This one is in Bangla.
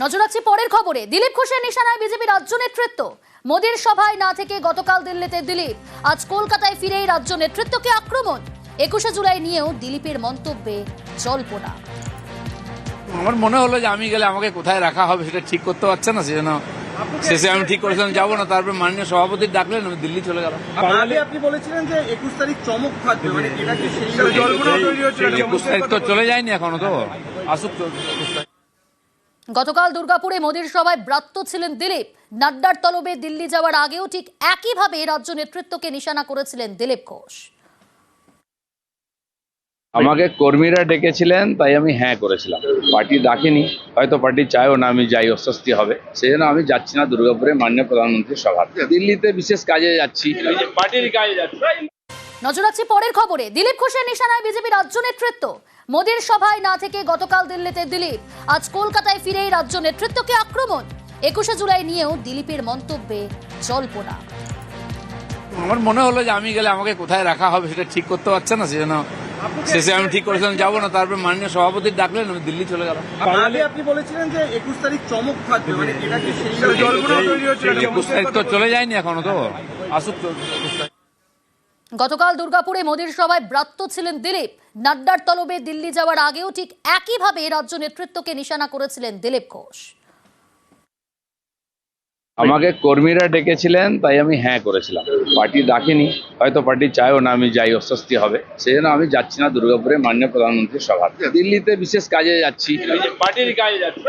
নজর রাখছি পরের খবরে। দিলীপ ঘোষের নিশানায় বিজেপি রাজ্য নেতৃত্ব। মোদীর সভায় না থেকে গতকাল দিল্লিতে দিলীপ। আজ কলকাতায় ফিরেই রাজ্য নেতৃত্বকে আক্রমণ। একুশে জুলাই নিয়েও দিলীপের মন্তব্যে জল্পনা। আমার মনে হলো যে আমি গেলে আমাকে কোথায় রাখা হবে সেটা ঠিক করতে পারছে না সেজন্য শেষে আমি ঠিক করেছিলাম যাব না। তারপর মাননীয় সভাপতি ডাকলেন আমি দিল্লি চলে গেলাম। আপনি বলেছিলেন যে একুশ তারিখ চমক থাকবে মানে একুশ তারিখ তো চলে যায়নি এখনও তো। আসুক। গতকাল দুর্গাপুরে মোদীর সভায় ব্রাত্য ছিলেন দিলীপ। নাড্ডার তলবে দিল্লি যাওয়ার আগেও ঠিক একইভাবে রাজ্য নেতৃত্বকে নিশানা করেছিলেন দিলীপ ঘোষ। আমাকে কর্মীরা ডেকেছিলেন তাই আমি হ্যাঁ করেছিলাম। পার্টি ডাকেনি হয়তো পার্টি চায়ও না আমি যাই অস্বস্তি হবে। সেই জন্য আমি যাচ্ছি না দুর্গাপুরে মাননীয় প্রধানমন্ত্রীর সভা দিল্লিতে বিশেষ কাজে যাচ্ছি। পার্টির কাজে যাচ্ছি। নজর রাখছি পরের খবরে। দিলীপ ঘোষের নিশানায় বিজেপি রাজ্য নেতৃত্ব। মোদীর সভায় না থেকে গতকাল দিল্লিতে দিলীপ। আজ কলকাতায় ফিরেই রাজ্য নেতৃত্বকে আক্রমণ। একুশে জুলাই নিয়েও দিলীপের মন্তব্যে জল্পনা। আমার মনে হলো যে আমি গেলে আমাকে কোথায় রাখা হবে সেটা ঠিক করতে পারছে না সেজন্য শেষে আমি ঠিক করেছিলাম যাব না। তারপর মাননীয় সভাপতি ডাকলেন আমি দিল্লি চলে গেলাম। আপনি বলেছিলেন যে একুশ তারিখ চমক থাকবে মানে একুশ তারিখ তো চলে যায়নি এখনও তো। আসুক। গতকাল দুর্গাপুরে মোদীর সভায় ব্রাত্য ছিলেন দিলীপ। নাড্ডার তলবে দিল্লি যাওয়ার আগেও ঠিক একইভাবে রাজ্য নেতৃত্বকে নিশানা করেছিলেন দিলীপ ঘোষ। আমাকে কর্মীরা ডেকেছিলেন তাই আমি হ্যাঁ করেছিলাম। পার্টি ডাকেনি হয়তো পার্টি চায়ও না আমি যাই অস্বস্তি হবে। সেই জন্য আমি যাচ্ছি না দুর্গাপুরে মাননীয় প্রধানমন্ত্রীর সভা দিল্লিতে বিশেষ কাজে যাচ্ছি। পার্টির কাজে যাচ্ছি।